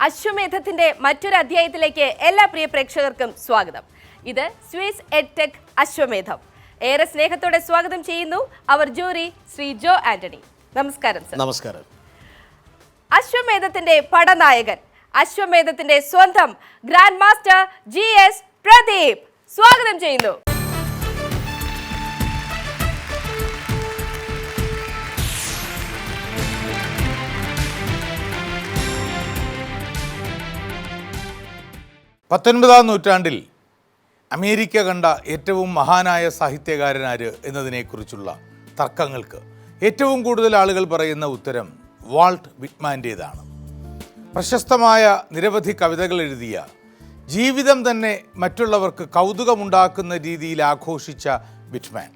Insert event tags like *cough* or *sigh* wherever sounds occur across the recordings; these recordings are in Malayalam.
അശ്വമേധത്തിന്റെ മറ്റൊരു അധ്യായത്തിലേക്ക് എല്ലാ പ്രിയ പ്രേക്ഷകർക്കും സ്വാഗതം. ഇത് സ്വിസ് എഡ്ടെക് അശ്വമേധം. ഏറെ സ്നേഹത്തോടെ സ്വാഗതം ചെയ്യുന്നു അവർ ജൂറി ശ്രീ ജോ ആന്റണി. നമസ്കാരം സർ. നമസ്കാരം. അശ്വമേധത്തിന്റെ പടനായകൻ അശ്വമേധത്തിന്റെ സ്വന്തം grand master G S Pradeep. സ്വാഗതം ചെയ്യുന്നു. പത്തൊൻപതാം നൂറ്റാണ്ടിൽ അമേരിക്ക കണ്ട ഏറ്റവും മഹാനായ സാഹിത്യകാരനാര് എന്നതിനെക്കുറിച്ചുള്ള തർക്കങ്ങൾക്ക് ഏറ്റവും കൂടുതൽ ആളുകൾ പറയുന്ന ഉത്തരം വാൾട്ട് വിറ്റ്മാന്റേതാണ്. പ്രശസ്തമായ നിരവധി കവിതകൾ എഴുതിയ ജീവിതം തന്നെ മറ്റുള്ളവർക്ക് കൗതുകമുണ്ടാക്കുന്ന രീതിയിൽ ആഘോഷിച്ച വിറ്റ്മാൻ.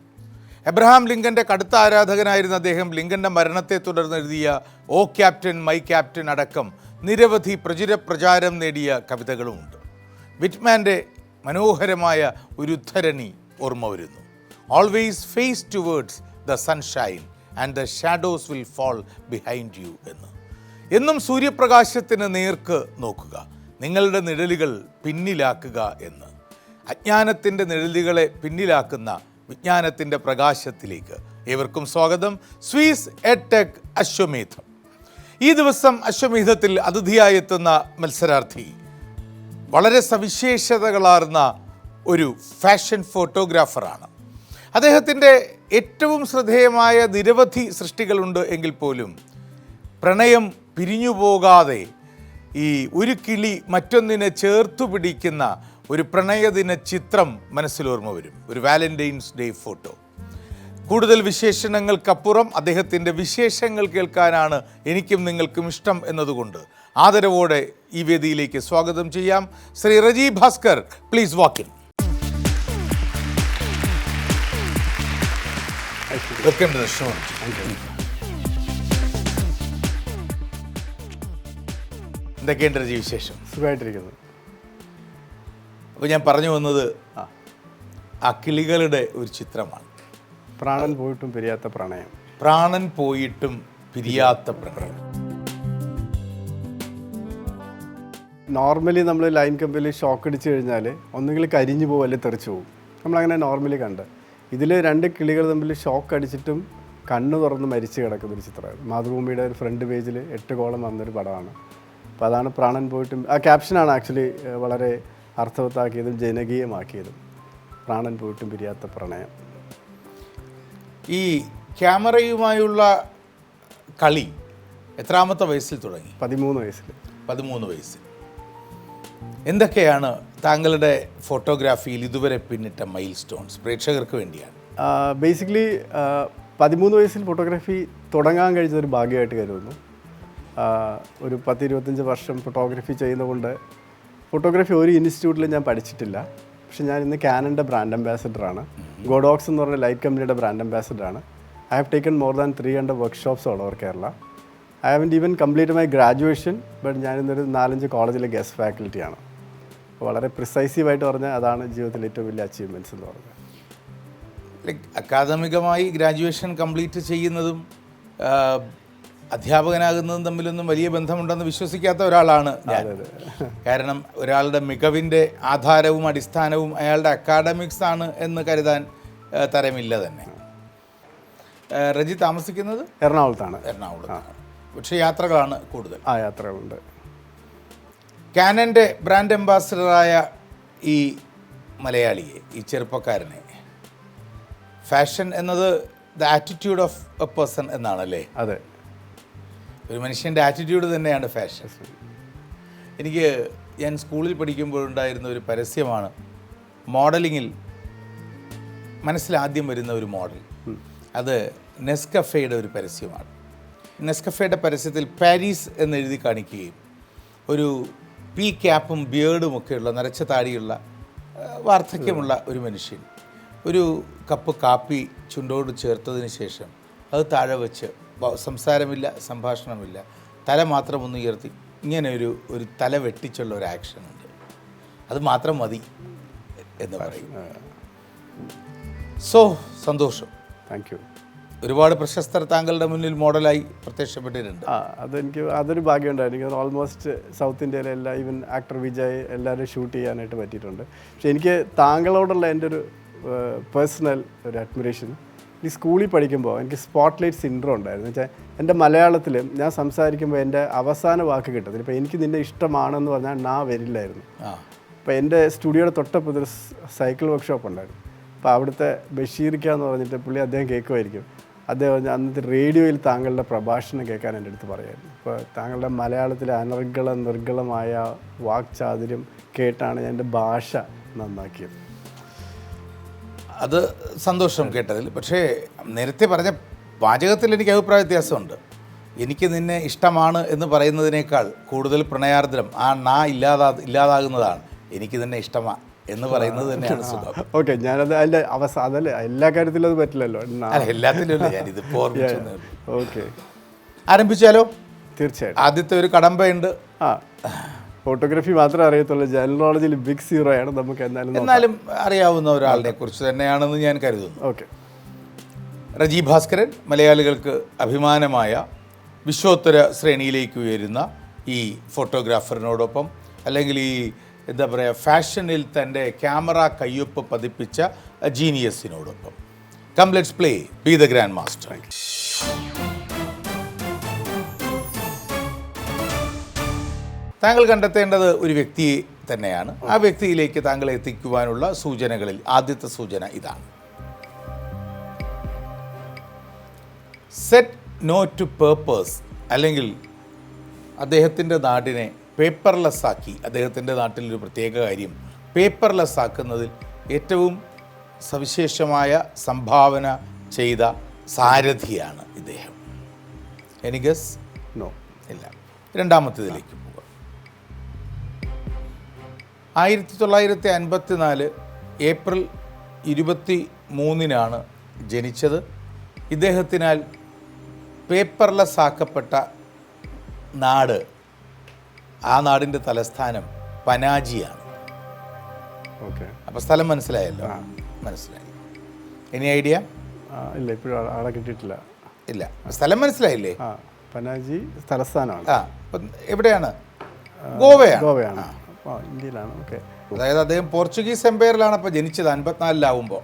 എബ്രഹാം ലിങ്കന്റെ കടുത്ത ആരാധകനായിരുന്ന അദ്ദേഹം ലിങ്കന്റെ മരണത്തെ തുടർന്ന് എഴുതിയ ഓ ക്യാപ്റ്റൻ മൈ ക്യാപ്റ്റൻ അടക്കം നിരവധി പ്രചുര പ്രചാരം നേടിയ കവിതകളുമുണ്ട്. വിറ്റ്മാന്റെ മനോഹരമായ ഒരു ഉദ്ധരണി ഓർമ്മ വരുന്നു. Always face towards the sunshine and the shadows will fall behind you എന്ന്. എന്നും സൂര്യപ്രകാശത്തിന് നേർക്ക് നോക്കുക. നിങ്ങളുടെ നിഴലുകൾ പിന്നിലാക്കുക എന്ന്. അജ്ഞാനത്തിന്റെ നിഴലുകളെ പിന്നിലാക്കുന്ന വിജ്ഞാനത്തിന്റെ പ്രകാശത്തിലേക്ക് ഏവർക്കും സ്വാഗതം. സ്വീസ് എടെക് അശ്വമേധം. ഈ ദിവസം അശ്വമേധത്തിൽ അതിഥിയായെത്തുന്ന മത്സരാർത്ഥി വളരെ സവിശേഷതകളാർന്ന ഒരു ഫാഷൻ ഫോട്ടോഗ്രാഫറാണ്. അദ്ദേഹത്തിന്റെ ഏറ്റവും ശ്രദ്ധേയമായ നിരവധി സൃഷ്ടികളുണ്ട് എങ്കിൽ പോലും പ്രണയം പിരിഞ്ഞു പോകാതെ ഈ ഒരു കിളി മറ്റൊന്നിനെ ചേർത്തു പിടിക്കുന്ന ഒരു പ്രണയദിന ചിത്രം മനസ്സിലോർമ്മ വരും. ഒരു വാലന്റൈൻസ് ഡേ ഫോട്ടോ. കൂടുതൽ വിശേഷണങ്ങൾക്കപ്പുറം അദ്ദേഹത്തിന്റെ വിശേഷങ്ങൾ കേൾക്കാനാണ് എനിക്കും നിങ്ങൾക്കും ഇഷ്ടം എന്നതുകൊണ്ട് ആദരവോടെ ഈ വേദിയിലേക്ക് സ്വാഗതം ചെയ്യാം. Shri Reji Bhaskar please walk in welcome to the show എന്തൊക്കെയുണ്ട് റജി വിശേഷം? സുഖമായിട്ടിരിക്കുന്നു. അപ്പോൾ ഞാൻ പറഞ്ഞു വന്നത് ആ കിളികളുടെ ഒരു ചിത്രമാണ്. പ്രാണൻ പോയിട്ടും പിരിയാത്ത പ്രണയം. പ്രാണൻ പോയിട്ടും പിരിയാത്ത പ്രണയം. നോർമലി നമ്മൾ ലൈൻ കമ്പിൽ ഷോക്ക് അടിച്ചു കഴിഞ്ഞാൽ ഒന്നുകിൽ കരിഞ്ഞു പോകും അല്ലെങ്കിൽ തെറിച്ചു പോകും നമ്മളങ്ങനെ നോർമലി കണ്ട്. ഇതിൽ രണ്ട് കിളികൾ തമ്മിൽ ഷോക്ക് അടിച്ചിട്ടും കണ്ണ് തുറന്ന് മരിച്ചു കിടക്കുന്ന ഒരു ചിത്രമാണ് മാതൃഭൂമിയുടെ ഒരു ഫ്രണ്ട് പേജിൽ എട്ട് കോളം വന്നൊരു പടമാണ്. അപ്പോൾ അതാണ് പ്രാണൻ പോയിട്ടും ആ ക്യാപ്ഷനാണ് ആക്ച്വലി വളരെ അർത്ഥവത്താക്കിയതും ജനകീയമാക്കിയതും. പ്രാണൻ പോയിട്ടും പിരിയാത്ത പ്രണയം. ഈ ക്യാമറയുമായുള്ള കളി എത്രാമത്തെ വയസ്സിൽ തുടങ്ങി? പതിമൂന്ന് വയസ്സിൽ പതിമൂന്ന് വയസ്സിൽ. എന്തൊക്കെയാണ് താങ്കളുടെ ഫോട്ടോഗ്രാഫിയിൽ ഇതുവരെ പിന്നിട്ട മൈൽ സ്റ്റോൺസ് പ്രേക്ഷകർക്ക് വേണ്ടിയാണ്? ബേസിക്കലി പതിമൂന്ന് വയസ്സിൽ ഫോട്ടോഗ്രാഫി തുടങ്ങാൻ കഴിഞ്ഞ ഒരു ഭാഗ്യമായിട്ട് കരുതുന്നു. ഒരു പത്ത് ഇരുപത്തഞ്ച് വർഷം ഫോട്ടോഗ്രാഫി ചെയ്യുന്നതുകൊണ്ട് ഫോട്ടോഗ്രാഫി ഒരു ഇൻസ്റ്റിറ്റ്യൂട്ടിലും ഞാൻ പഠിച്ചിട്ടില്ല. പക്ഷെ ഞാൻ ഇന്ന് ക്യാനന്റെ ബ്രാൻഡ് അംബാസഡറാണ് ഗോഡോക്സ് എന്ന് പറഞ്ഞ ലൈറ്റ് കമ്പനിയുടെ brand അംബാസഡറാണ് I have taken more than three hundred workshops all over Kerala I haven't even complete my graduation but ഞാനിന്നൊരു നാലഞ്ച് കോളേജിലെ ഗസ്റ്റ് ഫാക്കൽറ്റിയാണ് വളരെ പ്രിസൈസീവായിട്ട് പറഞ്ഞാൽ അതാണ് ജീവിതത്തിലെ ഏറ്റവും വലിയ അച്ചീവ്മെന്റ്സ് എന്ന് പറഞ്ഞത് ലൈക്ക് അക്കാദമികമായി ഗ്രാജുവേഷൻ കംപ്ലീറ്റ് ചെയ്യുന്നതും അധ്യാപകനാകുന്നതും തമ്മിലൊന്നും വലിയ ബന്ധമുണ്ടെന്ന് വിശ്വസിക്കാത്ത ഒരാളാണ് ഞാൻ. *laughs* കാരണം ഒരാളുടെ മികവിന്റെ ആധാരവും അടിസ്ഥാനവും അയാളുടെ അക്കാഡമിക്സ് ആണ് എന്ന് കരുതാൻ തരമില്ല തന്നെ. റജി താമസിക്കുന്നത്? എറണാകുളത്താണ്. എറണാകുളത്താണ്. പക്ഷേ യാത്രകളാണ് കൂടുതൽ. ആ യാത്രകളുണ്ട്. കാനന്റെ ബ്രാൻഡ് അംബാസിഡറായ ഈ മലയാളിയെ ഈ ചെറുപ്പക്കാരനെ ഫാഷൻ എന്നത് the attitude of a person എന്നാണല്ലേ? അതെ. ഒരു മനുഷ്യന്റെ ആറ്റിറ്റ്യൂഡ് തന്നെയാണ് ഫാഷൻ. എനിക്ക് ഞാൻ സ്കൂളിൽ പഠിക്കുമ്പോഴുണ്ടായിരുന്ന ഒരു പരസ്യമാണ് മോഡലിങ്ങിൽ മനസ്സിലാദ്യം വരുന്ന ഒരു മോഡൽ. അത് നെസ്കഫയുടെ ഒരു പരസ്യമാണ്. നെസ്കഫയുടെ പരസ്യത്തിൽ പാരീസ് എന്നെഴുതി കാണിക്കുകയും ഒരു പി ക്യാപ്പും ബിയേർഡും ഒക്കെയുള്ള നരച്ച താടിയുള്ള വാർദ്ധക്യമുള്ള ഒരു മനുഷ്യൻ. ഒരു കപ്പ് കാപ്പി ചുണ്ടോട് ചേർത്തതിന് ശേഷം അത് താഴെ വെച്ച് സംസാരമില്ല സംഭാഷണമില്ല തല മാത്രം ഒന്ന് ഉയർത്തി ഇങ്ങനെ ഒരു ഒരു തല വെട്ടിച്ചുള്ള ഒരു ആക്ഷൻ ഉണ്ട്. അത് മാത്രം മതി എന്ന് പറയും. സോ സന്തോഷം. താങ്ക് യു ഒരുപാട് പ്രശസ്തർ താങ്കളുടെ മുന്നിൽ മോഡലായി പ്രത്യക്ഷപ്പെട്ടിട്ടുണ്ട്. ആ അതെനിക്ക് അതൊരു ഭാഗ്യമുണ്ടായിരുന്നു. എനിക്ക് ഓൾമോസ്റ്റ് സൗത്ത് ഇന്ത്യയിലെ എല്ലാ ഈവൻ ആക്ടർ വിജയ് എല്ലാവരും ഷൂട്ട് ചെയ്യാനായിട്ട് പറ്റിയിട്ടുണ്ട്. പക്ഷേ എനിക്ക് താങ്കളോടുള്ള എന്റെ ഒരു പേഴ്സണൽ ഒരു അഡ്മിറേഷൻ ഈ സ്കൂളിൽ പഠിക്കുമ്പോൾ എനിക്ക് സ്പോട്ട് ലൈറ്റ് സിൻഡ്രോ ഉണ്ടായിരുന്നു. വെച്ചാൽ എന്റെ മലയാളത്തിൽ ഞാൻ സംസാരിക്കുമ്പോൾ എന്റെ അവസാന വാക്ക് കിട്ടത്തില്ല. ഇപ്പോൾ എനിക്ക് നിന്നെ ഇഷ്ടമാണെന്ന് പറഞ്ഞാൽ നാ വരില്ലായിരുന്നു. ആ. അപ്പോൾ എന്റെ സ്റ്റുഡിയോയുടെ തൊട്ടപ്പുറത്തൊരു സൈക്കിൾ വർക്ക്ഷോപ്പ് ഉണ്ടായിരുന്നു. അപ്പോൾ അവിടുത്തെ ബഷീർക്കാന്ന് എന്ന് പറഞ്ഞിട്ട് പുള്ളി അദ്ദേഹം കേൾക്കുമായിരിക്കും. അദ്ദേഹം അന്നത്തെ റേഡിയോയിൽ താങ്കളുടെ പ്രഭാഷണം കേൾക്കാൻ എന്റെ അടുത്ത് പറയായിരുന്നു. അപ്പോൾ താങ്കളുടെ മലയാളത്തിലെ അനർഗള നിർഗളമായ വാക്ചാതുര്യം കേട്ടാണ് ഞാൻ എന്റെ ഭാഷ നന്നാക്കിയത്. അത് സന്തോഷം കേട്ടതിൽ. പക്ഷേ നേരത്തെ പറഞ്ഞ വാചകത്തിൽ എനിക്ക് അഭിപ്രായ വ്യത്യാസമുണ്ട്. എനിക്ക് നിന്നെ ഇഷ്ടമാണ് എന്ന് പറയുന്നതിനേക്കാൾ കൂടുതൽ പ്രണയാർദ്രം ആ നാ ഇല്ലാതാ ഇല്ലാതാകുന്നതാണ് എനിക്ക് നിന്നെ ഇഷ്ടമാ എന്ന് പറയുന്നത് തന്നെയാണ് സുഖം. ഓക്കെ ഞാനത് അതിന്റെ അവസ്ഥ അതല്ല എല്ലാ കാര്യത്തിലും അത് പറ്റില്ലല്ലോ. അല്ല എല്ലാത്തിലും ഞാനിതിപ്പോൾ *laughs* ഓർമ്മിച്ചു ഓക്കെ. ആരംഭിച്ചാലോ? തീർച്ചയായും ആദ്യത്തെ ഒരു കടമ്പയുണ്ട്. ആ ഫോട്ടോഗ്രാഫി മാത്രമേ അറിയത്തുള്ളൂ. ജനറൽ നോളജിൽ ബിഗ് സീറോ ആണ്. നമുക്ക് എന്നാലും എന്നാലും അറിയാവുന്ന ഒരാളിനെ കുറിച്ച് തന്നെയാണെന്ന് ഞാൻ കരുതുന്നു. ഓക്കെ. റജി ഭാസ്കരൻ മലയാളികൾക്ക് അഭിമാനമായ വിശ്വോത്തര ശ്രേണിയിലേക്ക് ഉയരുന്ന ഈ ഫോട്ടോഗ്രാഫറിനോടൊപ്പം അല്ലെങ്കിൽ ഈ എന്താ പറയുക ഫാഷനിൽ തന്റെ ക്യാമറ കയ്യൊപ്പ് പതിപ്പിച്ച ജീനിയസിനോടൊപ്പം. Come let's play be the grand master താങ്കൾ കണ്ടെത്തേണ്ടത് ഒരു വ്യക്തിയെ തന്നെയാണ്. ആ വ്യക്തിയിലേക്ക് താങ്കളെ എത്തിക്കുവാനുള്ള സൂചനകളിൽ ആദ്യത്തെ സൂചന ഇതാണ്. സെറ്റ് നോ ടു പേർപ്പസ് അല്ലെങ്കിൽ അദ്ദേഹത്തിന്റെ നാടിനെ പേപ്പർലെസ് ആക്കി അദ്ദേഹത്തിന്റെ നാട്ടിലൊരു പ്രത്യേക കാര്യം പേപ്പർലെസ് ആക്കുന്നതിൽ ഏറ്റവും സവിശേഷമായ സംഭാവന ചെയ്ത സാരഥിയാണ് ഇദ്ദേഹം. എനിഗസ് നോ ഇല്ല. രണ്ടാമത്തേതിലേക്ക് പോവുക ആയിരത്തി തൊള്ളായിരത്തി അൻപത്തി നാല് ഏപ്രിൽ ഇരുപത്തി മൂന്നിനാണ് ജനിച്ചത്. ഇദ്ദേഹത്തിനാൽ പേപ്പർലെസ് ആക്കപ്പെട്ട നാട് ആ നാടിന്റെ തലസ്ഥാനം പനാജിയാണ്. ഓക്കെ. അപ്പോൾ സ്ഥലം മനസ്സിലായല്ലോ? മനസ്സിലായി. എനി ഐഡിയ ഇല്ല ഇപ്പോഴും ആളെ കിട്ടിയിട്ടില്ല. ഇല്ല. സ്ഥലം മനസ്സിലായില്ലേ? പനാജി തലസ്ഥാനമാണ്. ആ എവിടെയാണ്? ഗോവയാണ്. ഗോവയാണ്. ഇന്ത്യയിലാണ് ഓക്കെ. അതായത് അദ്ദേഹം പോർച്ചുഗീസ് എംപയറിലാണ് അപ്പോൾ ജനിച്ചത് അൻപത്തിനാലിലാവുമ്പോൾ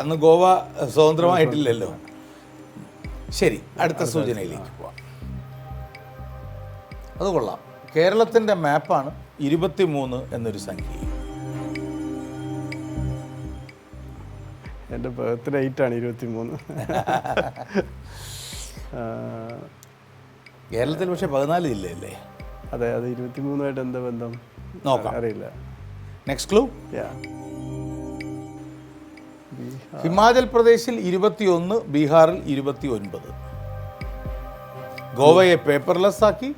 അന്ന് ഗോവ സ്വതന്ത്രമായിട്ടില്ലല്ലോ. ശരി അടുത്ത സൂചനയിലേക്ക് പോവാം. അത് കൊള്ളാം. കേരളത്തിന്റെ മാപ്പാണ് ഇരുപത്തി മൂന്ന് എന്നൊരു സംഖ്യ. എന്റെ ബർത്ത് ഡേറ്റ് ആണ് ഇരുപത്തി മൂന്ന് കേരളത്തിൽ പക്ഷേ പതിനാല് ജില്ലയല്ലേ? അതെ അത് ഇരുപത്തി മൂന്നുമായിട്ട് എന്താ ബന്ധം? നോക്കാം. അറിയില്ല. നെക്സ്റ്റ് ക്ലൂ ഹിമാചൽ പ്രദേശിൽ ഇരുപത്തിയൊന്ന് ബീഹാറിൽ ഇരുപത്തി ഒൻപത് ഗോവയെ പേപ്പർലെസ് ആക്കി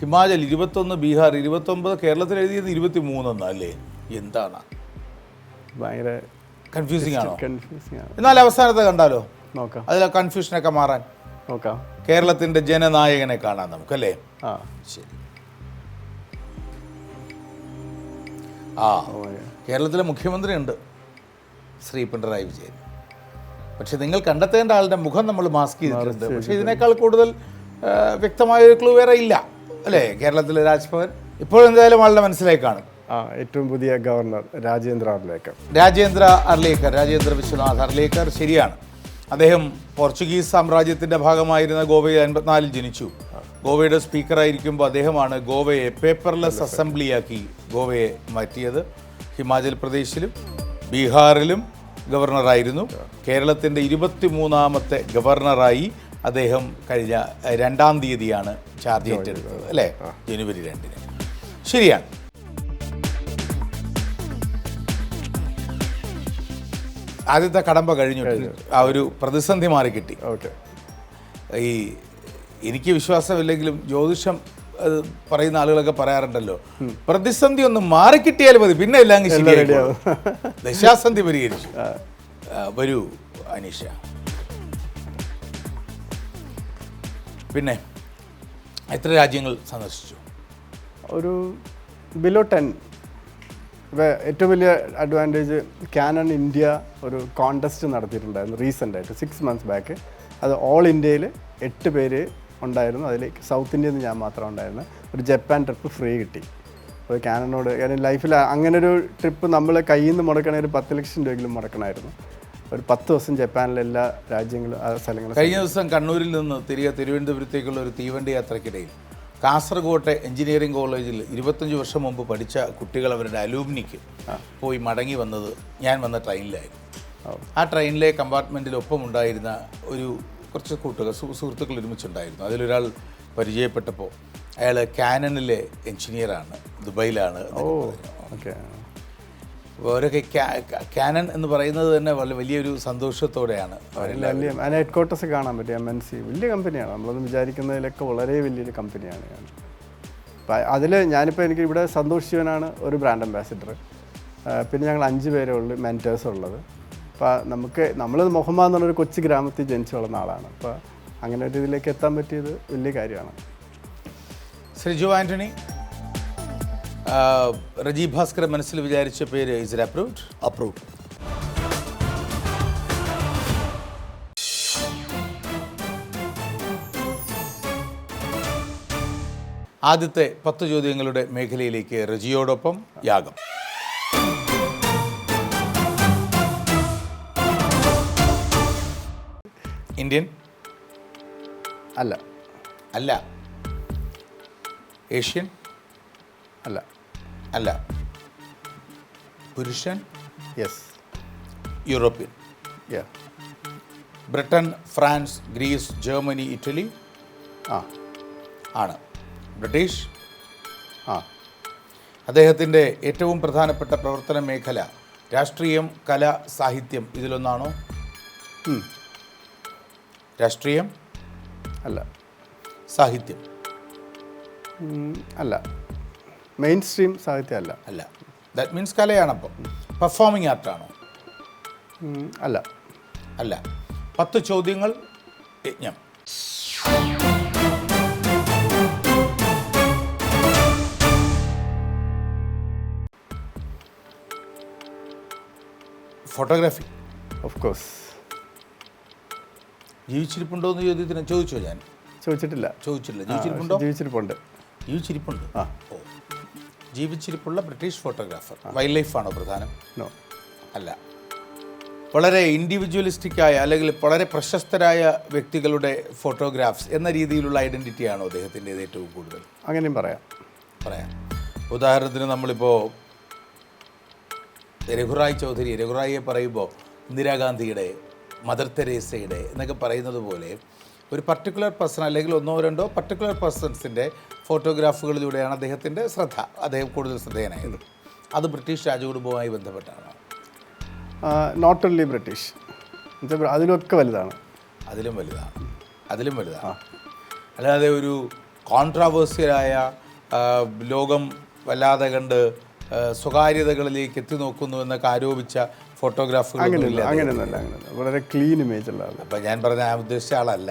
ഹിമാചൽ ഇരുപത്തൊന്ന് ബീഹാർ ഇരുപത്തൊമ്പത് കേരളത്തിൽ എഴുതിയത് ഇരുപത്തി മൂന്നെന്ന് അല്ലേ? എന്താണ്? ഭയങ്കര കൺഫ്യൂസിംഗ് ആണോ? കൺഫ്യൂസിങ് ആണ്. എന്നാൽ അവസാനത്തെ കണ്ടാലോ? നോക്കാം. അതിലെ കൺഫ്യൂഷനൊക്കെ മാറാൻ. നോക്കാം. കേരളത്തിന്റെ ജനനായകനെ കാണാൻ നമുക്കല്ലേ? ആ. ശരി. ആ. കേരളത്തിലെ മുഖ്യമന്ത്രി ഉണ്ട് ശ്രീ പിണറായി വിജയൻ. പക്ഷെ നിങ്ങൾ കണ്ടെത്തേണ്ട ആളുടെ മുഖം നമ്മൾ മാസ്ക് ചെയ്തിട്ടുണ്ട്. പക്ഷേ ഇതിനേക്കാൾ കൂടുതൽ വ്യക്തമായ ഒരു ക്ലൂ വേറെ ഇല്ല. അല്ലേ? കേരളത്തിലെ രാജ്ഭവൻ ഇപ്പോൾ എന്തായാലും ആളുടെ മനസ്സിലേക്കാണ് കാണും. ആ ഏറ്റവും പുതിയ ഗവർണർ രാജേന്ദ്ര അർലേക്കർ. രാജേന്ദ്ര അർലേക്കർ രാജേന്ദ്ര വിശ്വനാഥ് അർലേക്കർ ശരിയാണ്. അദ്ദേഹം പോർച്ചുഗീസ് സാമ്രാജ്യത്തിന്റെ ഭാഗമായിരുന്ന ഗോവയിൽ അൻപത്തിനാലിൽ ജനിച്ചു. ഗോവയുടെ സ്പീക്കറായിരിക്കുമ്പോൾ അദ്ദേഹമാണ് ഗോവയെ പേപ്പർലെസ് അസംബ്ലിയാക്കി ഗോവയെ മാറ്റിയത്. ഹിമാചൽ പ്രദേശിലും ബീഹാറിലും ഗവർണറായിരുന്നു. കേരളത്തിന്റെ ഇരുപത്തി മൂന്നാമത്തെ ഗവർണറായി അദ്ദേഹം കഴിഞ്ഞ രണ്ടാം തീയതിയാണ് ചാർജ് ഏറ്റെടുത്തത് അല്ലേ? ജനുവരി രണ്ടിന്. ശരിയാണ്. ആദ്യത്തെ കടമ്പ കഴിഞ്ഞു. ആ ഒരു പ്രതിസന്ധി മാറി കിട്ടി. ഓക്കെ. ഈ എനിക്ക് വിശ്വാസമില്ലെങ്കിലും ജ്യോതിഷം പറയുന്ന ആളുകളൊക്കെ പറയാറുണ്ടല്ലോ. പ്രതിസന്ധി ഒന്ന് മാറിക്കിട്ടിയാൽ മതി പിന്നെ എല്ലാം ശരിയായിക്കോളും. ദശാസന്ധി പരിഹരിച്ചു. വരൂ അനീഷ. പിന്നെ എത്ര രാജ്യങ്ങൾ സന്ദർശിച്ചു? ഒരു ബിലോ ടെൻ ഏറ്റവും വലിയ അഡ്വാന്റേജ് കാനൺ ഇന്ത്യ ഒരു കോണ്ടസ്റ്റ് നടത്തിയിട്ടുണ്ടായിരുന്നു റീസെന്റ് ആയിട്ട് സിക്സ് മന്ത്സ് ബാക്ക് അത് ഓൾ ഇന്ത്യയിൽ എട്ട് പേര് ഉണ്ടായിരുന്നു. അതിൽ സൗത്ത് ഇന്ത്യയിൽ നിന്ന് ഞാൻ മാത്രം ഉണ്ടായിരുന്നു. ഒരു ജപ്പാൻ ട്രിപ്പ് ഫ്രീ കിട്ടി. അപ്പോൾ കാനനോട് കാരണം ലൈഫിൽ അങ്ങനെ ഒരു ട്രിപ്പ് നമ്മൾ കയ്യിൽ നിന്ന് മുടക്കണ ഒരു പത്ത് ലക്ഷം രൂപയെങ്കിലും മുടക്കണമായിരുന്നു ഒരു പത്ത് ദിവസം ജപ്പാനിലെ എല്ലാ രാജ്യങ്ങളും ആ സ്ഥലങ്ങളും കഴിഞ്ഞ ദിവസം കണ്ണൂരിൽ നിന്ന് തിരികെ തിരുവനന്തപുരത്തേക്കുള്ള ഒരു തീവണ്ടി യാത്രക്കിടയിൽ കാസർഗോട്ടെ എഞ്ചിനീയറിംഗ് കോളേജിൽ ഇരുപത്തഞ്ച് വർഷം മുമ്പ് പഠിച്ച കുട്ടികൾ അവരുടെ അലൂമിനിക്ക് പോയി മടങ്ങി വന്നത് ഞാൻ വന്ന ട്രെയിനിലായിരുന്നു. ആ ട്രെയിനിലെ കമ്പാർട്ട്മെന്റിൽ ഒപ്പമുണ്ടായിരുന്ന ഒരു കുറച്ച് കൂട്ടുകാർ സുഹൃത്തുക്കൾ ഒരുമിച്ചുണ്ടായിരുന്നു. അതിലൊരാൾ പരിചയപ്പെട്ടപ്പോൾ അയാൾ കാനണിലെ എഞ്ചിനീയറാണ് ദുബൈയിലാണ് ഓക്കെ. അവരൊക്കെ കാ- കാ- എന്ന് പറയുന്നത് തന്നെ വളരെ വലിയൊരു സന്തോഷത്തോടെയാണ് വലിയ അതിന് ഹെഡ് ക്വാർട്ടേഴ്സ് കാണാൻ പറ്റും എം എൻ സി വലിയ കമ്പനിയാണ്. നമ്മളൊന്നും വിചാരിക്കുന്നതിലൊക്കെ വളരെ വലിയൊരു കമ്പനിയാണ് ഞാൻ. അപ്പം അതിൽ ഞാനിപ്പോൾ എനിക്ക് ഇവിടെ സന്തോഷ് ശിവനാണ് ഒരു ബ്രാൻഡ് അംബാസിഡർ. പിന്നെ ഞങ്ങൾ അഞ്ച് പേരേ ഉള്ളൂ മെന്റേഴ്സ് ഉള്ളത്. അപ്പോൾ നമുക്ക് നമ്മൾ മുഹമ്മദ് എന്ന് പറഞ്ഞൊരു കൊച്ചു ഗ്രാമത്തിൽ ജനിച്ചു വളർന്ന ആളാണ്. അപ്പോൾ അങ്ങനെ ഒരു ഇതിലേക്ക് എത്താൻ പറ്റിയത് വലിയ കാര്യമാണ്. ശ്രീജു ആന്റണി ആ, റജി ഭാസ്കർ മനസ്സിൽ വിചാരിച്ച പേര് ഇസ് അപ്രൂവ്ഡ് അപ്രൂവ്ഡ് അപ്രൂവ് ആദ്യത്തെ പത്ത് ചോദ്യങ്ങളുടെ മേഖലയിലേക്ക് റജിയോടൊപ്പം യാഗം. ഇന്ത്യൻ? അല്ല. അല്ല. ഏഷ്യൻ? അല്ല. അല്ല. പുരുഷൻ? Yes European. Ya Britain France Greece Germany Italy ആ. ആണ്. ബ്രിട്ടീഷ്? ആ. അദ്ദേഹത്തിന്റെ ഏറ്റവും പ്രധാനപ്പെട്ട പ്രവർത്തന മേഖല രാഷ്ട്രീയം കല സാഹിത്യം ഇതിലൊന്നാണോ. രാഷ്ട്രീയം? അല്ല. സാഹിത്യം. അല്ല. മെയിൻ സ്ട്രീം സാഹിത്യമല്ല. അല്ല. ദാറ്റ് മീൻസ് കലയാണപ്പം. പെർഫോമിംഗ് ആർട്ട് ആണോ? അല്ല. അല്ല. പത്ത് ചോദ്യങ്ങൾ യജ്ഞം. ഫോട്ടോഗ്രാഫി ഓഫ് കോഴ്സ് ജീവിച്ചിരിപ്പുണ്ടോ എന്ന് ചോദ്യത്തിന് ചോദിച്ചോ ഞാൻ? ചോദിച്ചിട്ടില്ല. ചോദിച്ചിട്ടില്ല. ജീവിച്ചിരിപ്പുണ്ടോ? ജീവിച്ചിരിപ്പുണ്ട്. ജീവിച്ചിരിപ്പുണ്ട്. ആ. ഓ. ജീവിച്ചിരിപ്പുള്ള ബ്രിട്ടീഷ് ഫോട്ടോഗ്രാഫർ വൈൽഡ് ലൈഫാണോ പ്രധാനം? അല്ല. വളരെ ഇൻഡിവിജ്വലിസ്റ്റിക്കായ അല്ലെങ്കിൽ വളരെ പ്രശസ്തരായ വ്യക്തികളുടെ ഫോട്ടോഗ്രാഫ്സ് എന്ന രീതിയിലുള്ള ഐഡന്റിറ്റിയാണോ അദ്ദേഹത്തിന്റെ ഏറ്റവും കൂടുതൽ? അങ്ങനെയും പറയാം. പറയാം. ഉദാഹരണത്തിന് നമ്മളിപ്പോൾ രഘുറായ് ചൗധരി രഘുറായിയെ പറയുമ്പോൾ ഇന്ദിരാഗാന്ധിയുടെ മദർ തെരേസയുടെ എന്നൊക്കെ പറയുന്നത് പോലെ ഒരു പർട്ടിക്കുലർ പേഴ്സൺ അല്ലെങ്കിൽ ഒന്നോ രണ്ടോ പർട്ടിക്കുലർ പേഴ്സൺസിന്റെ ഫോട്ടോഗ്രാഫുകളിലൂടെയാണ് അദ്ദേഹത്തിന്റെ ശ്രദ്ധ. അദ്ദേഹം കൂടുതൽ ശ്രദ്ധേയനായത്. അത് ബ്രിട്ടീഷ് രാജകുടുംബവുമായി ബന്ധപ്പെട്ടാണ്. നോട്ട് ഓൺലി ബ്രിട്ടീഷ് അതിലൊക്കെ വലുതാണ്. അതിലും വലുതാണ്. അതിലും വലുതാണ്. അല്ലാതെ ഒരു കോൺട്രാവേഴ്സ്യലായ ലോകം വല്ലാതെ കണ്ട് സ്വകാര്യതകളിലേക്ക് എത്തി നോക്കുന്നു എന്നൊക്കെ ആരോപിച്ച ഫോട്ടോഗ്രാഫുകൾ അങ്ങനെയല്ല അങ്ങനെയൊന്നുമല്ല അങ്ങനെ വളരെ ക്ലീൻ ഇമേജ് ഉള്ള ആൾ അപ്പം ഞാൻ പറഞ്ഞ ആ ഉദ്ദേശിച്ച ആളല്ല.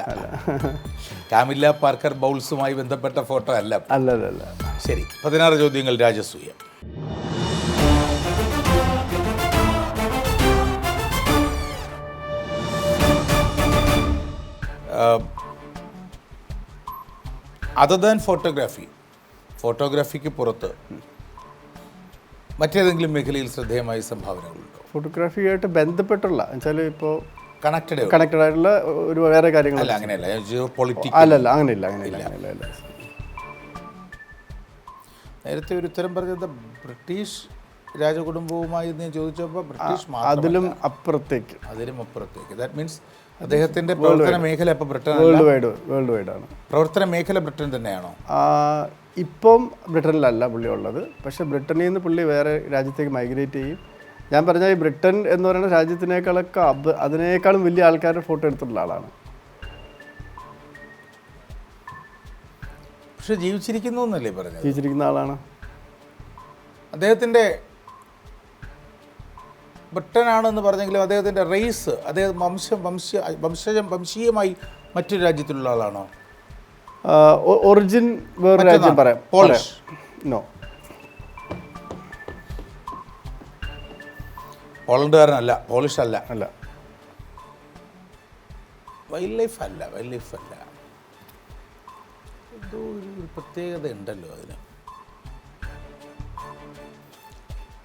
*laughs* കാമില്ല പാർക്കർ ബൗൾസുമായി ബന്ധപ്പെട്ട ഫോട്ടോ അല്ല. അല്ല അല്ല അല്ല. ശരി പതിനാറ് ചോദ്യങ്ങൾ രാജസൂയ. അതർ ദാൻ ഫോട്ടോഗ്രാഫി ഫോട്ടോഗ്രാഫിക്ക് പുറത്ത് മറ്റേതെങ്കിലും മേഖലയിൽ ശ്രദ്ധേയമായ സംഭാവനകളുണ്ടോ? ഫോട്ടോഗ്രാഫിയായിട്ട് ബന്ധപ്പെട്ടുള്ള എന്നുവെച്ചാൽ ഇപ്പോൾ കണക്റ്റഡ് കണക്റ്റഡ് ആയിട്ടുള്ള ഒരു വേറെ കാര്യങ്ങൾ അല്ല അങ്ങനെയല്ല. ജിയോ അല്ലല്ല അങ്ങനെയില്ല അങ്ങനെയില്ല നേരത്തെ ഒരു ഉത്തരം പറഞ്ഞത് ബ്രിട്ടീഷ് രാജകുടുംബവുമായി ഞാൻ ചോദിച്ചപ്പോൾ ബ്രിട്ടീഷ് അതിലും അപ്പുറത്തേക്ക്. അതിലും അപ്പുറത്തേക്ക്. ദാറ്റ് മീൻസ് അദ്ദേഹത്തിന്റെ പ്രവർത്തന മേഖല ഇപ്പോൾ Britain world wide world wide ആണ്. പ്രവർത്തന മേഖല ബ്രിട്ടൻ തന്നെയാണോ? ഇപ്പം ബ്രിട്ടനിലല്ല പുള്ളി ഉള്ളത് പക്ഷേ ബ്രിട്ടനിൽ നിന്ന് പുള്ളി വേറെ രാജ്യത്തേക്ക് മൈഗ്രേറ്റ് ചെയ്യും. ഞാൻ പറഞ്ഞ ഈ ബ്രിട്ടൻ എന്ന് പറയുന്ന രാജ്യത്തിനേക്കാളൊക്കെ അബ് അതിനേക്കാളും വലിയ ആൾക്കാരുടെ ഫോട്ടോ എടുത്തിട്ടുള്ള ആളാണ്. പക്ഷെ ജീവിച്ചിരിക്കുന്നു എന്നല്ലേ പറഞ്ഞത്? ജീവിച്ചിരിക്കുന്ന ആളാണ്. അദ്ദേഹത്തിന്റെ ബ്രിട്ടനാണെന്ന് പറഞ്ഞെങ്കിലും അദ്ദേഹത്തിന്റെ റേസ് അദ്ദേഹം വംശം വംശ വംശജം വംശീയമായി മറ്റൊരു രാജ്യത്തിലുള്ള ആളാണോ? ഒറിജിൻ വേറെ രാജ്യം. പറയാം. പോളിഷ്. നോ പോളണ്ടുകാരനല്ല പോളിഷ് അല്ല. അല്ല വൈൽഡ് ലൈഫ് അല്ല വൈൽഡ് ലൈഫ് അല്ല. എന്തോ ഒരു പ്രത്യേകത ഉണ്ടല്ലോ അതിന്.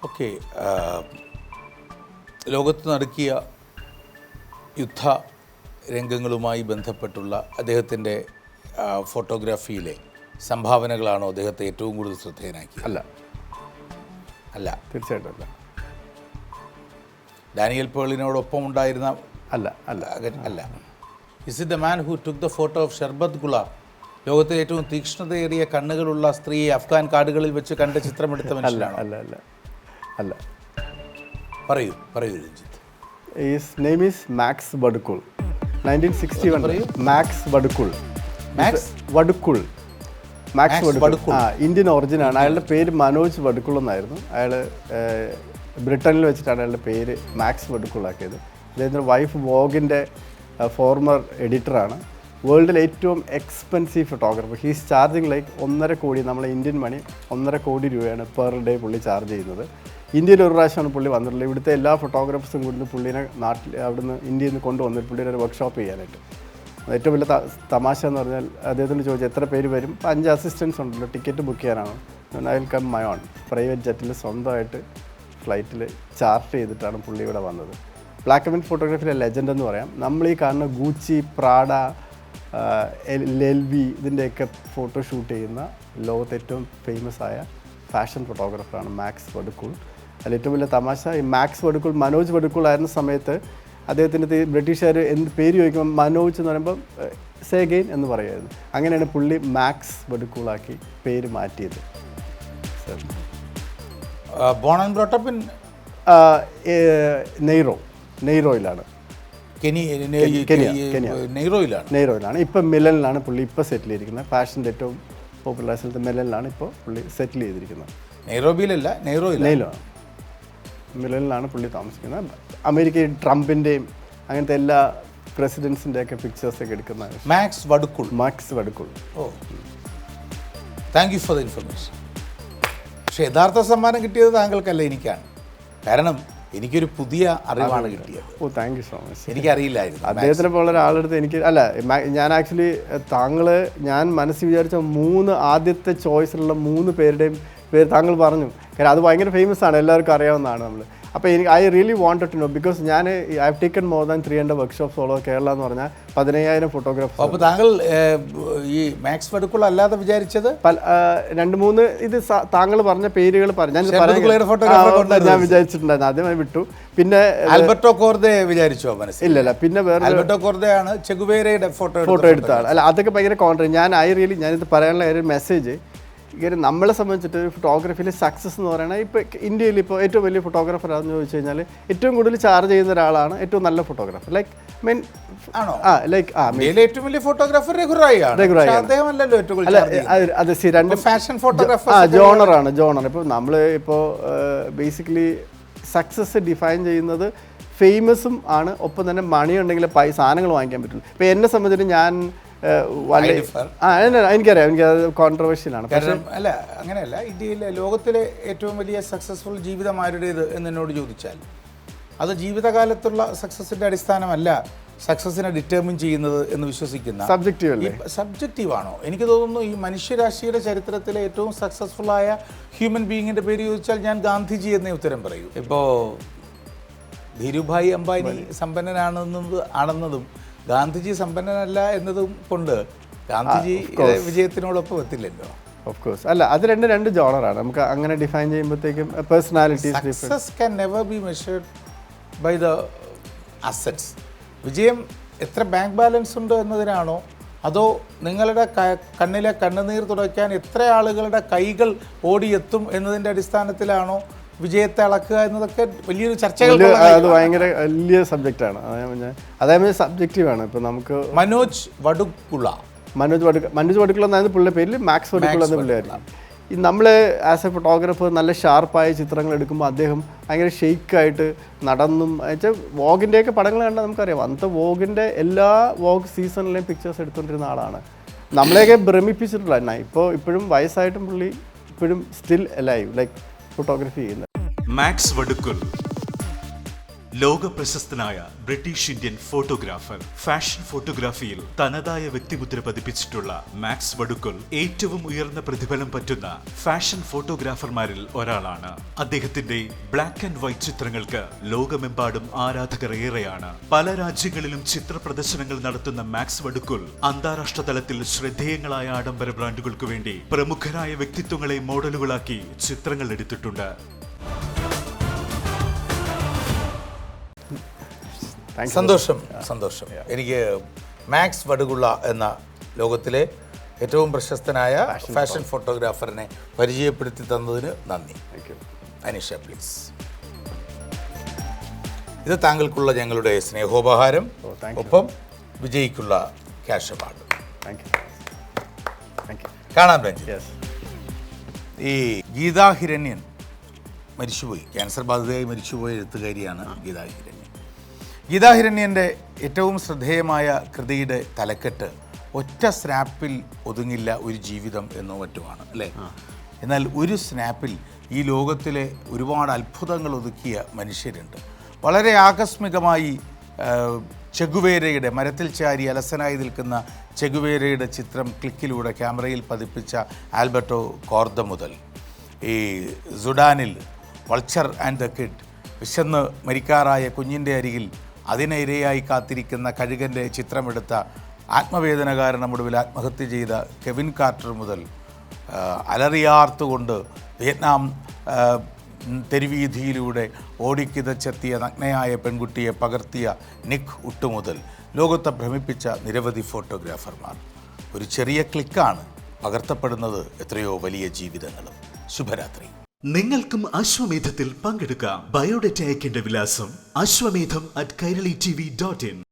ഓക്കെ ലോകത്ത് നടക്കിയ യുദ്ധ രംഗങ്ങളുമായി ബന്ധപ്പെട്ടുള്ള അദ്ദേഹത്തിന്റെ ഫോട്ടോഗ്രാഫിയിലെ സംഭാവനകളാണോ അദ്ദേഹത്തെ ഏറ്റവും കൂടുതൽ ശ്രദ്ധേയനാക്കിയത്? അല്ല. അല്ല. തീർച്ചയായിട്ടും അല്ല. ഡാനിയൽ പേളിനോടൊപ്പം ഉണ്ടായിരുന്ന അല്ല അല്ല. അല്ല. Is it the man who took the photo of Sharbat Gula ലോകത്തിലെ ഏറ്റവും തീക്ഷ്ണതയേറിയ കണ്ണുകളുള്ള സ്ത്രീയെ അഫ്ഗാൻ കാടുകളിൽ വെച്ച് കണ്ട ചിത്രമെടുത്ത മനുഷ്യനാണ്? അല്ല അല്ല. അല്ല. പറയൂ പറയൂ Ranjith. Is name is Max Vadukul nineteen sixty one Max Vadukul Max Vadukul Max Vadukul. Indian ഒറിജിനാണ് അയാളുടെ പേര് മനോജ് വടുക്കുള്ള എന്നായിരുന്നു അയാൾ ബ്രിട്ടനിൽ വെച്ചിട്ടാണ് അയാളുടെ പേര് മാക്സ് വടുക്കുള്ളാക്കിയത്. ആക്കിയത് അദ്ദേഹത്തിന്റെ വൈഫ് വോഗിന്റെ ഫോർമർ എഡിറ്ററാണ് വേൾഡിലെ ഏറ്റവും expensive photographer he's charging like ഒന്നര കോടി നമ്മളെ ഇന്ത്യൻ മണി ഒന്നര കോടി രൂപയാണ് പെർ ഡേ പുള്ളി ചാർജ് ചെയ്യുന്നത്. ഇന്ത്യയിൽ ഒരു പ്രാവശ്യമാണ് പുള്ളി വന്നിട്ടുള്ളത്. ഇവിടുത്തെ എല്ലാ ഫോട്ടോഗ്രാഫേഴ്സും കൂടുന്ന പുള്ളിനെ നാട്ടിൽ അവിടുന്ന് ഇന്ത്യയിൽ നിന്ന് കൊണ്ടുവന്നിട്ട് പുള്ളിയുടെ ഒരു വർക്ക്ഷോപ്പ് ചെയ്യാനായിട്ട്. ഏറ്റവും വലിയ തമാശ എന്ന് പറഞ്ഞാൽ അദ്ദേഹത്തിന് ചോദിച്ചു എത്ര പേര് വരും? അഞ്ച് അസിസ്റ്റൻസ് ഉണ്ടല്ലോ ടിക്കറ്റ് ബുക്ക് ചെയ്യാനാണ്. I will come my own private ജെറ്റിൽ സ്വന്തമായിട്ട് ഫ്ലൈറ്റിൽ ചാർട്ട് ചെയ്തിട്ടാണ് പുള്ളി ഇവിടെ വന്നത്. ബ്ലാക്ക് ആൻഡ് വൈറ്റ് ഫോട്ടോഗ്രാഫിയിലെ ലെജൻഡ് എന്ന് പറയാം. നമ്മൾ ഈ കാണുന്ന ഗൂച്ചി പ്രാഡ എൽ വി ഇതിന്റെയൊക്കെ ഫോട്ടോ ഷൂട്ട് ചെയ്യുന്ന ലോകത്തെ ഏറ്റവും ഫേമസ് ആയ ഫാഷൻ ഫോട്ടോഗ്രാഫറാണ് മാക്സ് വെടുക്കുൾ അതിൽ ഏറ്റവും വലിയ തമാശ ഈ മാക്സ് വെടുക്കുൾ മനോജ് വെടുക്കുൾ ആയിരുന്ന സമയത്ത് അദ്ദേഹത്തിന്റെ ബ്രിട്ടീഷുകാർ എന്ത് പേര് ചോദിക്കുമ്പോൾ മനോജ് എന്ന് പറയുമ്പോൾ സേഗെയിൻ എന്ന് പറയുമായിരുന്നു. അങ്ങനെയാണ് പുള്ളി മാക്സ് വടുക്കുളാക്കി പേര് മാറ്റിയത്. ബോൺ ആൻഡ് ബ്രോട്ടപ്പ് ഇൻ ആ, ഏ, നെയ്റോ നെയ്റോയിലാണ്. നെയ്റോയിലാണ്. നെയ്റോയിലാണ്. ഇപ്പം മിലനിലാണ് പുള്ളി ഇപ്പോൾ സെറ്റിൽ ചെയ്തിരിക്കുന്നത്. ഫാഷന്റെ ഏറ്റവും പോപ്പുലർ സ്ഥലത്ത് മിലനിലാണ് ഇപ്പോൾ പുള്ളി സെറ്റിൽ ചെയ്തിരിക്കുന്നത്. നെയ്റോബിയിലല്ല നെയ്റോയിൽ നെയ്ലാണ് മിലനിലാണ് പുള്ളി താമസിക്കുന്നത്. അമേരിക്കയിൽ ട്രംപിന്റെയും അങ്ങനത്തെ എല്ലാ പ്രസിഡൻസിന്റെ ഒക്കെ പിക്ചേഴ്സൊക്കെ എടുക്കുന്ന Max Vadukul Max Vadukul oh. Thank you for the information പക്ഷേ യഥാർത്ഥ സമ്മാനം കിട്ടിയത് താങ്കൾക്കല്ല എനിക്കാണ്. കാരണം എനിക്കൊരു പുതിയ അറിവാണ് കിട്ടിയത്. Oh thank you so much എനിക്കറിയില്ലായിരുന്നു അദ്ദേഹത്തിനെ പോലെ ഒരാളെടുത്ത് എനിക്ക് അല്ല ഞാൻ ആക്ച്വലി താങ്കൾ ഞാൻ മനസ്സിൽ വിചാരിച്ച മൂന്ന് ആദ്യത്തെ ചോയ്സിലുള്ള മൂന്ന് പേരുടെയും പേര് താങ്കൾ പറഞ്ഞു. കാരണം അത് ഭയങ്കര ഫേമസ് ആണ് എല്ലാവർക്കും അറിയാവുന്നതാണ് നമ്മൾ അപ്പോൾ എനിക്ക് I really wanted to know because ഞാൻ I have taken more than three hundred workshops all over Kerala എന്ന് പറഞ്ഞാൽ പതിനയ്യായിരം ഫോട്ടോഗ്രാഫർ അപ്പോൾ താങ്കൾ ഈ മാക്സ് വടുക്കുൾ അല്ലാതെ വിചാരിച്ചത്? രണ്ട് മൂന്ന് ഇത് താങ്കൾ പറഞ്ഞ പേരുകൾ പറഞ്ഞു ഞാൻ. ഞാൻ വിചാരിച്ചിട്ടുണ്ടായിരുന്നു ആദ്യമായി വിട്ടു. പിന്നെ ആൽബർട്ടോ കോർദെ വിചാരിച്ചോ മനസ്സിൽ? ഇല്ല പിന്നെ വേറെ ആൽബർട്ടോ കോർദയാണ് ചെഗുവേരയുടെ ഫോട്ടോ ഫോട്ടോ എടുത്ത ആൾ അല്ല അതൊക്കെ ഭയങ്കര കോൺട്രി ഞാൻ ഐ റിയലി ഞാനിത് പറയാനുള്ള ഒരു മെസ്സേജ് ഇങ്ങനെ നമ്മളെ സംബന്ധിച്ചിട്ട് ഫോട്ടോഗ്രാഫിയിൽ സക്സസ് എന്ന് പറയുന്നത് ഇപ്പോൾ ഇന്ത്യയിൽ ഇപ്പോൾ ഏറ്റവും വലിയ ഫോട്ടോഗ്രാഫർ ആണെന്ന് ചോദിച്ചു കഴിഞ്ഞാൽ ഏറ്റവും കൂടുതൽ ചാർജ് ചെയ്യുന്ന ഒരാളാണ് ഏറ്റവും നല്ല ഫോട്ടോഗ്രാഫർ ലൈക്ക് മീൻ ആണോ? ആ ലൈക്ക് ആ ഇന്ത്യയിലെ ഏറ്റവും വലിയ ഫോട്ടോഗ്രാഫർ രഘുറായി രഘുറായി ഏറ്റവും അല്ല. അത് രണ്ട് ഫാഷൻ ഫോട്ടോഗ്രാഫർ ആ ജോണറാണ് ജോണർ ഇപ്പോൾ നമ്മൾ ഇപ്പോൾ ബേസിക്കലി സക്സസ് ഡിഫൈൻ ചെയ്യുന്നത് ഫേമസും ആണ്. ഒപ്പം തന്നെ മണി ഉണ്ടെങ്കിൽ പൈ സാധനങ്ങൾ വാങ്ങിക്കാൻ പറ്റുള്ളൂ. ഇപ്പോൾ എന്നെ സംബന്ധിച്ചിട്ട് ഞാൻ എനിക്കറിയാം കോൺട്രവേഴ്ഷ്യലാണ് കാരണം അല്ല അങ്ങനെയല്ല ഇന്ത്യയിലെ ലോകത്തിലെ ഏറ്റവും വലിയ സക്സസ്ഫുൾ ജീവിതം ആരുടേത് എന്ന് എന്നോട് ചോദിച്ചാൽ അത് ജീവിതകാലത്തുള്ള സക്സസിന്റെ അടിസ്ഥാനമല്ല സക്സസിനെ ഡിറ്റർമിൻ ചെയ്യുന്നത് എന്ന് വിശ്വസിക്കുന്ന സബ്ജക്റ്റീവ് സബ്ജക്റ്റീവാണോ സബ്ജക്റ്റീവ് ആണോ? എനിക്ക് തോന്നുന്നു ഈ മനുഷ്യരാശിയുടെ ചരിത്രത്തിലെ ഏറ്റവും സക്സസ്ഫുൾ ആയ ഹ്യൂമൻ ബീങ്ങിന്റെ പേര് ചോദിച്ചാൽ ഞാൻ ഗാന്ധിജി എന്നേ ഉത്തരം പറയൂ. ഇപ്പോ ധീരുഭായി അംബാനി സമ്പന്നനാണെന്നും ആണെന്നതും ഗാന്ധിജി സമ്പന്നനല്ല എന്നതും കൊണ്ട് ഗാന്ധിജി വിജയത്തിനോടൊപ്പം എത്തില്ലല്ലോ. ഓഫ് കോഴ്സ് അല്ല അത് രണ്ട് രണ്ട് ജോണറാണ് നമുക്ക് അങ്ങനെ ഡിഫൈൻ ചെയ്യുമ്പോഴത്തേക്കും personalities success can never be measured by the assets വിജയം എത്ര ബാങ്ക് ബാലൻസ് ഉണ്ട് എന്നതിനാണോ? അതോ നിങ്ങളുടെ കണ്ണിലെ കണ്ണുനീർ തുടയ്ക്കാൻ എത്ര ആളുകളുടെ കൈകൾ ഓടിയെത്തും എന്നതിന്റെ അടിസ്ഥാനത്തിലാണോ വിജയത്തെ അളക്കുക എന്നതൊക്കെ വലിയൊരു ചർച്ചകൾ അത് ഭയങ്കര വലിയ സബ്ജക്റ്റ് സബ്ജക്റ്റാണ് അതേപോലെ സബ്ജക്റ്റീവാണ് ഇപ്പം നമുക്ക് മനോജ് വടുക്കുള. മനോജ് വടുക്ക മനോജ് വടുക്കുള എന്നായിരുന്നു പുള്ളിയുടെ പേരിൽ മാക്സ് വടുക്കുള എന്ന പുള്ളിയായിരുന്നു. ഈ നമ്മൾ ആസ് എ ഫോട്ടോഗ്രാഫർ നല്ല ഷാർപ്പായ ചിത്രങ്ങൾ എടുക്കുമ്പോൾ അദ്ദേഹം ഭയങ്കര ഷെയ്ക്കായിട്ട് നടന്നും. വെച്ചാൽ വോഗിന്റെയൊക്കെ പടങ്ങൾ കണ്ടാൽ നമുക്കറിയാം. അന്നത്തെ വോഗിന്റെ എല്ലാ വോഗ് സീസണിലെയും പിക്ചേഴ്സ് എടുത്തുകൊണ്ടിരുന്ന ആളാണ്. നമ്മളെയൊക്കെ ഭ്രമിപ്പിച്ചിട്ടുള്ള എന്നാ ഇപ്പോൾ ഇപ്പോഴും വയസ്സായിട്ടും പുള്ളി ഇപ്പോഴും സ്റ്റിൽ അലൈവ് ലൈക്ക് ഫോട്ടോഗ്രാഫി ചെയ്യുന്നത്. മാക്സ് വടുക്കുൽ. ലോക പ്രശസ്തനായ ബ്രിട്ടീഷ് ഇന്ത്യൻ ഫോട്ടോഗ്രാഫർ ഫാഷൻ ഫോട്ടോഗ്രാഫിയിൽ തനതായ വ്യക്തിമുദ്ര പതിപ്പിച്ചിട്ടുള്ള മാക്സ് വടുക്കൽ ഏറ്റവും ഉയർന്ന പ്രതിഫലം പറ്റുന്ന ഫാഷൻ ഫോട്ടോഗ്രാഫർമാരിൽ ഒരാളാണ്. അദ്ദേഹത്തിന്റെ ബ്ലാക്ക് ആൻഡ് വൈറ്റ് ചിത്രങ്ങൾക്ക് ലോകമെമ്പാടും ആരാധകർ ഏറെയാണ്. പല രാജ്യങ്ങളിലും ചിത്ര പ്രദർശനങ്ങൾ നടത്തുന്ന മാക്സ് വടുക്കുൽ അന്താരാഷ്ട്ര തലത്തിൽ ശ്രദ്ധേയങ്ങളായ ആഡംബര ബ്രാൻഡുകൾക്ക് വേണ്ടി പ്രമുഖരായ വ്യക്തിത്വങ്ങളെ മോഡലുകളാക്കി ചിത്രങ്ങൾ എടുത്തിട്ടുണ്ട്. സന്തോഷം സന്തോഷം. എനിക്ക് മാക്സ് വടുകുള്ള എന്ന ലോകത്തിലെ ഏറ്റവും പ്രശസ്തനായ ഫാഷൻ ഫോട്ടോഗ്രാഫറിനെ പരിചയപ്പെടുത്തി തന്നതിന് നന്ദി. അനീഷ പ്ലീസ് ഇത് താങ്കൾക്കുള്ള ഞങ്ങളുടെ സ്നേഹോപഹാരം. You. ഒപ്പം വിജയിക്കുള്ള ക്യാഷ് അവാർഡ് കാണാൻ വേണ്ടി ഈ ഗീതാ ഹിരണ്യൻ മരിച്ചുപോയി. ക്യാൻസർ ബാധിതയായി മരിച്ചുപോയ എഴുത്തുകാരിയാണ് ഗീതാ ഹിരണ്യൻ. ഗീതാ ഹിരണ്യന്റെ ഏറ്റവും ശ്രദ്ധേയമായ കൃതിയുടെ തലക്കെട്ട് ഒറ്റ സ്നാപ്പിൽ ഒതുങ്ങില്ല ഒരു ജീവിതം എന്നോ മറ്റുമാണ് അല്ലേ? എന്നാൽ ഒരു സ്നാപ്പിൽ ഈ ലോകത്തിലെ ഒരുപാട് അത്ഭുതങ്ങൾ ഒതുക്കിയ മനുഷ്യരുണ്ട്. വളരെ ആകസ്മികമായി ചെഗുവേരയുടെ മരത്തിൽ ചാരി അലസനായി നിൽക്കുന്ന ചെഗുവേരയുടെ ചിത്രം ക്ലിക്കിലൂടെ ക്യാമറയിൽ പതിപ്പിച്ച ആൽബർട്ടോ കോർദ മുതൽ. ഈ സുഡാനിൽ വൾച്ചർ ആൻഡ് ദ കിഡ് വിശന്ന് മരിക്കാറായ കുഞ്ഞിന്റെ അരികിൽ അതിനെ ഇരയായി കാത്തിരിക്കുന്ന കഴുകന്റെ ചിത്രമെടുത്ത ആത്മവേദന കാരണം ഒടുവിൽ ആത്മഹത്യ ചെയ്ത കെവിൻ കാർട്ടർ മുതൽ അലറിയാർത്തുകൊണ്ട് വിയറ്റ്നാം തെരുവീതിയിലൂടെ ഓടിക്കിതച്ചെത്തിയ നഗ്നയായ പെൺകുട്ടിയെ പകർത്തിയ നിക് ഉട്ടു മുതൽ ലോകത്തെ ഭ്രമിപ്പിച്ച നിരവധി ഫോട്ടോഗ്രാഫർമാർ. ഒരു ചെറിയ ക്ലിക്കാണ് പകർത്തപ്പെടുന്നത് എത്രയോ വലിയ ജീവിതങ്ങളും. ശുഭരാത്രി. നിങ്ങൾക്കും അശ്വമേധത്തിൽ പങ്കെടുക്കാം. ബയോഡേറ്റ അയക്കേണ്ട വിലാസം Ashwamedham at Kairali T V dot in